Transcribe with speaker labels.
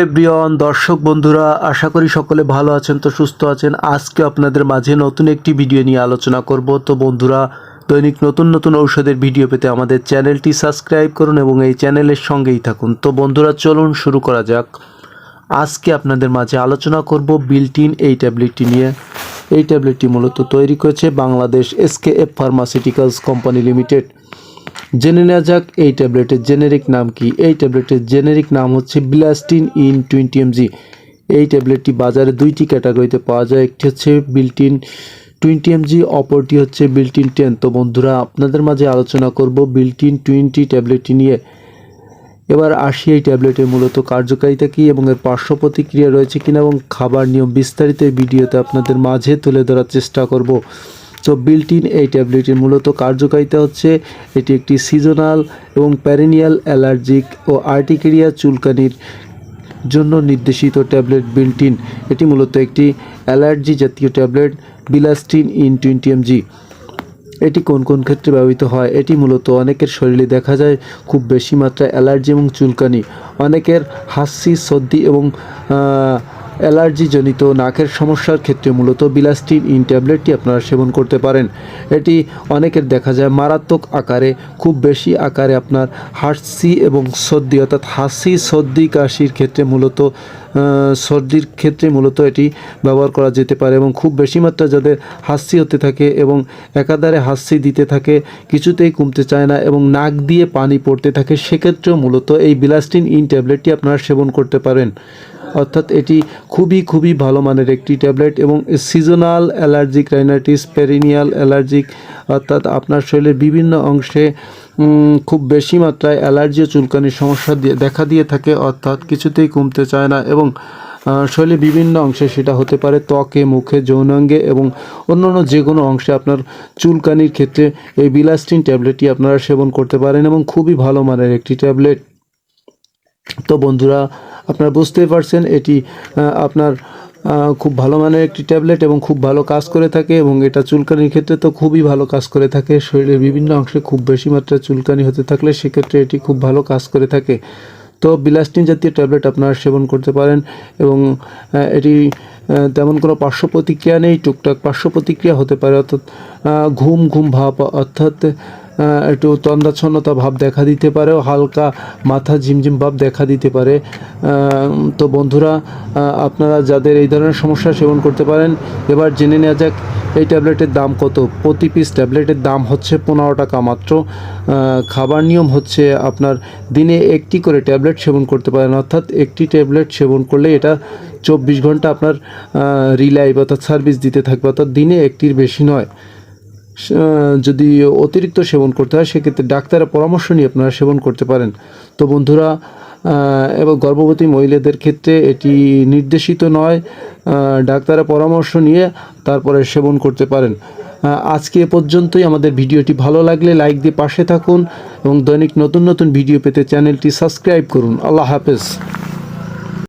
Speaker 1: Everyone, দর্শক বন্ধুরা, আশা করি সকলে ভালো আছেন তো সুস্থ আছেন। আজকে আপনাদের মাঝে নতুন একটি ভিডিও নিয়ে আলোচনা করব। তো বন্ধুরা, দৈনিক নতুন নতুন ঔষধের ভিডিও পেতে আমাদের চ্যানেলটি সাবস্ক্রাইব করুন এবং এই চ্যানেলের সঙ্গেই থাকুন। তো বন্ধুরা, চলুন শুরু করা যাক। আজকে আপনাদের মাঝে আলোচনা করব বিল্টিন এই ট্যাবলেটটি নিয়ে। এই ট্যাবলেটটি মূলত তৈরি করেছে Bangladesh SKF pharmaceuticals company limited. জেনে নেওয়া যাক, এই ট্যাবলেটের জেনেরিক নাম কি? এই ট্যাবলেটের জেনেরিক নাম হচ্ছে বিলাস্টিন ইন টোয়েন্টি এমজি। এই ট্যাবলেটটি বাজারে দুইটি ক্যাটাগরিতে পাওয়া যায়, একটি হচ্ছে বিল্টিন টোয়েন্টি এমজি, অপরটি হচ্ছে বিল্টিন টেন। তো বন্ধুরা, আপনাদের মাঝে আলোচনা করব বিল্টিন টোয়েন্টি ট্যাবলেটটি নিয়ে। এবার আসি, এই ট্যাবলেটের মূলত কার্যকারিতা কী এবং এর পার্শ্ব প্রতিক্রিয়া রয়েছে কিনা এবং খাবার নিয়ম বিস্তারিত ভিডিওতে আপনাদের মাঝে তুলে ধরার চেষ্টা করব। তো বিল্টিন এই ট্যাবলেটের মূলত কার্যকারিতা হচ্ছে এটি একটি সিজনাল এবং প্যারেনিয়াল অ্যালার্জিক ও আর্টিকেরিয়া চুলকানির জন্য নির্দেশিত ট্যাবলেট বিল্টিন এটি মূলত একটি অ্যালার্জি জাতীয় tablet bilastine in twenty mg এটি কোন কোন ক্ষেত্রে ব্যবহৃত হয়? এটি মূলত অনেকের শরীরে দেখা যায় খুব বেশি মাত্রায় অ্যালার্জি এবং চুলকানি। অনেকের হাসি, সর্দি এবং অ্যালার্জিজনিত নাকের সমস্যার ক্ষেত্রে মূলত বিলাস্টিন ইন ট্যাবলেটটি আপনারা সেবন করতে পারেন। এটি অনেকের দেখা যায় মারাত্মক আকারে, খুব বেশি আকারে আপনার হাসি এবং সর্দি, অর্থাৎ হাসি, সর্দি, কাশির ক্ষেত্রে মূলত সর্দির ক্ষেত্রে মূলত এটি ব্যবহার করা যেতে পারে এবং খুব বেশি মাত্রা যাদের হাসি হতে থাকে এবং একাধারে হাসি দিতে থাকে, কিছুতেই কমতে চায় না এবং নাক দিয়ে পানি পড়তে থাকে, সেক্ষেত্রেও মূলত এই বিলাস্টিন ইন ট্যাবলেটটি আপনারা সেবন করতে পারেন। অর্থাৎ এটি খুবই খুবই ভালো মানের একটি ট্যাবলেট এবং seasonal allergic rhinitis perennial allergic অর্থাৎ আপনার শরীরের বিভিন্ন অংশে খুব বেশি মাত্রায় অ্যালার্জি ও চুলকানির সমস্যা দিয়ে, দেখা দিয়ে থাকে, অর্থাৎ কিছুতেই কমতে চায় না এবং শরীরের বিভিন্ন অংশে সেটা হতে পারে ত্বকে, মুখে, যৌনাঙ্গে এবং অন্যান্য যে কোনো অংশে আপনার চুলকানির ক্ষেত্রে এই বিলাস্টিন ট্যাবলেটটি আপনারা সেবন করতে পারেন এবং খুবই ভালো মানের একটি ট্যাবলেট। তো বন্ধুরা, আপনারা বুঝতেই পারছেন, এটি আপনার খুব ভালো মানের একটি ট্যাবলেট এবং খুব ভালো কাজ করে থাকে এবং এটা চুলকানির ক্ষেত্রে তো খুবই ভালো কাজ করে থাকে। শরীরের বিভিন্ন অংশে খুব বেশি মাত্রায় চুলকানি হতে থাকলে সেক্ষেত্রে এটি খুব ভালো কাজ করে থাকে। তো বিলাস্টিন জাতীয় ট্যাবলেট আপনারা সেবন করতে পারেন এবং এটি তেমন কোনো পার্শ্ব প্রতিক্রিয়া নেই, টুকটাক পার্শ্ব প্রতিক্রিয়া হতে পারে, অর্থাৎ ঘুম ঘুম ভাব, অর্থাৎ একটু তন্দাচ্ছন্নতা ভাব দেখা দিতে পারে, হালকা মাথা ঝিমঝিম ভাব দেখা দিতে পারে। তো বন্ধুরা আপনারা যাদের এই ধরনের সমস্যা সেবন করতে পারেন, এবার জেনে নেওয়া যাক, এই ট্যাবলেটের দাম কত? প্রতি পিস ট্যাবলেটের দাম হচ্ছে পনেরো টাকা মাত্র। খাবার নিয়ম হচ্ছে আপনার দিনে একটি করে ট্যাবলেট সেবন করতে পারেন। অর্থাৎ একটি ট্যাবলেট সেবন করলে এটা চব্বিশ ঘণ্টা আপনার রিলাইভ অর্থাৎ সার্ভিস দিতে থাকবে। অর্থাৎ দিনে একটির বেশি নয়। যদি অতিরিক্ত সেবন করতে হয়, সেক্ষেত্রে ডাক্তারের পরামর্শ নিয়ে আপনারা সেবন করতে পারেন। তো বন্ধুরা এবং গর্ভবতী মহিলাদের ক্ষেত্রে এটি নির্দেশিত নয় ডাক্তারের পরামর্শ নিয়ে তারপরে সেবন করতে পারেন। আজকে এ পর্যন্তই। আমাদের ভিডিওটি ভালো লাগলে লাইক দিয়ে পাশে থাকুন এবং দৈনিক নতুন নতুন ভিডিও পেতে চ্যানেলটি সাবস্ক্রাইব করুন। আল্লাহ হাফেজ।